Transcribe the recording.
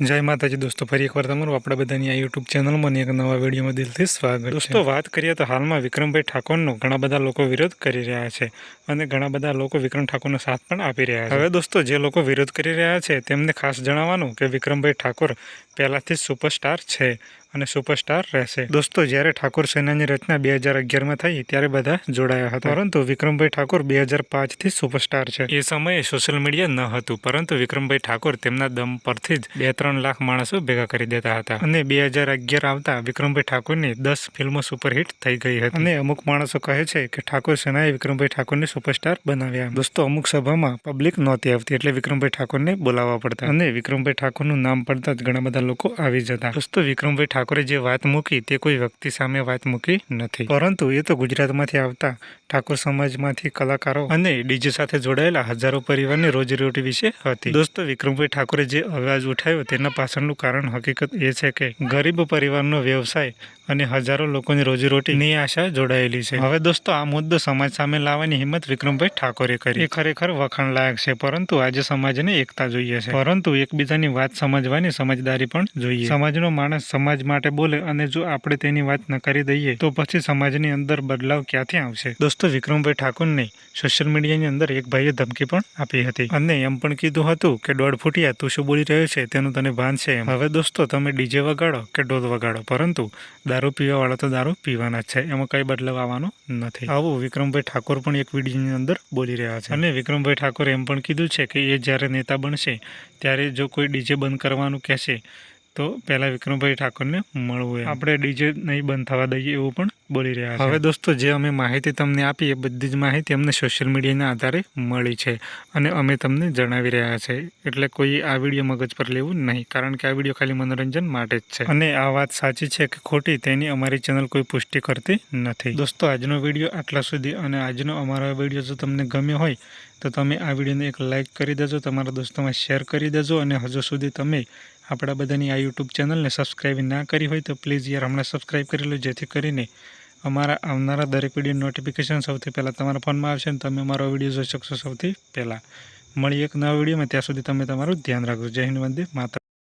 જય માતાજી દોસ્તો, ફરી એકવાર તમારું આપણા બધાની આ યુટ્યુબ ચેનલમાં એક નવા વિડીયોમાં દિલથી સ્વાગત દોસ્તો, વાત કરીએ તો હાલમાં વિક્રમભાઈ ઠાકોરનો ઘણા બધા લોકો વિરોધ કરી રહ્યા છે અને ઘણા બધા લોકો વિક્રમ ઠાકોરનો સાથ પણ આપી રહ્યા છે. હવે દોસ્તો, જે લોકો વિરોધ કરી રહ્યા છે તેમને ખાસ જણાવવાનું કે વિક્રમભાઈ ઠાકોર પહેલાંથી જ સુપરસ્ટાર છે. અને સુપરસ્ટાર રહેશે. દોસ્તો, જ્યારે ઠાકોર સેનાની રચના બે હજાર અગિયારમાં થઈ, ત્યારે બધા જોડાયા હતા. પરંતુ વિક્રમભાઈ ઠાકોર બે હજાર પાંચથી સુપરસ્ટાર છે. એ સમયે સોશિયલ મીડિયા ન હતું, પરંતુ વિક્રમભાઈ ઠાકોર તેમના દમ પરથી જ બે ત્રણ લાખ માણસો ભેગા કરી દેતા હતા. અને બે હજાર અગિયાર આવતા વિક્રમભાઈ ઠાકોરની દસ ફિલ્મો સુપરહિટ થઈ ગઈ હતી. અને અમુક માણસો કહે છે કે ઠાકોર સેનાએ વિક્રમભાઈ ઠાકોરને સુપરસ્ટાર બનાવ્યા. દોસ્તો, અમુક સભામાં પબ્લિક નહોતી આવતી, એટલે વિક્રમભાઈ ઠાકોરને બોલાવવા પડતા. અને વિક્રમભાઈ ઠાકોરનું નામ પડતા જ ઘણા બધા લોકો આવી જતા. દોસ્તો, વિક્રમભાઈ ઠાકોરે જે વાત મૂકી તે કોઈ વ્યક્તિ સામે વાત મૂકી નથી. પરંતુ એ તો ગુજરાતમાંથી આવતા ઠાકોર સમાજમાંથી કલાકારો અને ડીજે સાથે જોડાયેલા હજારો પરિવારની રોજીરોટી વિશે હતી. દોસ્તો, વિક્રમભાઈ ઠાકોરે જે અવાજ ઉઠાવ્યો તેના પાછળનું કારણ હકીકત એ છે કે ગરીબ પરિવારનો વ્યવસાય અને હજારો લોકોની રોજીરોટીની આશા જોડાયેલી છે. હવે દોસ્તો, આ મુદ્દો સમાજ સામે લાવવાની હિંમત વિક્રમભાઈ ઠાકોરે કરી. એ ખરેખર વખાણ લાયક છે, પરંતુ આજે સમાજને એકતા જોઈએ છે. પરંતુ એકબીજાની વાત સમજવાની સમજદારી પણ જોઈએ. સમાજનો માણસ સમાજ માટે બોલે અને જો આપણે તેની વાત નકારી દઈએ, તો પછી સમાજની અંદર બદલાવ ક્યાંથી આવશે? દોસ્તો, વિક્રમભાઈ ઠાકોરને સોશિયલ મીડિયાની અંદર એક ભાઈએ ધમકી પણ આપી હતી. અને એમ પણ કીધું હતું કે, દોઢ ફૂટિયા તું શું બોલી રહ્યો છે? તેનું તને ભાન છે હવે દોસ્તો, તમે ડીજે વગાડો કે ઢોલ વગાડો? પરંતુ દારૂ પીવા વાળા તો દારૂ પીવાના છે, એમાં કઈ બદલાવ આવવાનો નથી. આવું વિક્રમભાઈ ઠાકોર પણ એક વિડીયોની અંદર બોલી રહ્યા છે. અને વિક્રમભાઈ ઠાકોરે એમ પણ કીધું છે કે એ જ્યારે નેતા બનશે, ત્યારે જો કોઈ ડીજે બંધ કરવાનું કહેશે તો પહેલાં વિક્રમભાઈ ઠાકોરને મળવું. આપણે ડીજે નહીં બંધ થવા દઈએ એવું પણ બોલી રહ્યા છે. હવે દોસ્તો જે અમે માહિતી તમને આપી એ બધી જ માહિતી અમને સોશિયલ મીડિયાના આધારે મળી છે અને અમે તમને જણાવી રહ્યા છે. એટલે કોઈ આ વીડિયો મગજ પર લેવું નહીં કારણ કે આ વીડિયો ખાલી મનોરંજન માટે જ છે. અને આ વાત સાચી છે કે ખોટી તેની અમારી ચેનલ કોઈ પુષ્ટિ કરતી નથી. દોસ્તો આજનો વીડિયો આટલા સુધી અને આજનો અમારો વીડિયો જો તમને ગમ્યો હોય તો તમે આ વિડીયોને એક લાઇક કરી દેજો તમારા દોસ્તોમાં શેર કરી દેજો અને હજુ સુધી તમે આપણા બધાની આ યુટ્યુબ ચેનલને સબસ્ક્રાઈબ ના કરી હોય તો પ્લીઝ યાર હમણાં સબસ્ક્રાઈબ કરી લો જેથી કરીને અમારા આવનારા દરેક વીડિયો નોટિફિકેશન સૌથી પહેલાં તમારા ફોનમાં આવશે અને તમે અમારો વીડિયો જોઈ શકશો સૌથી પહેલાં. મળી એક નવા વિડીયોમાં ત્યાં સુધી તમે તમારું ધ્યાન રાખજો. જય હિન્દ, વંદે માતા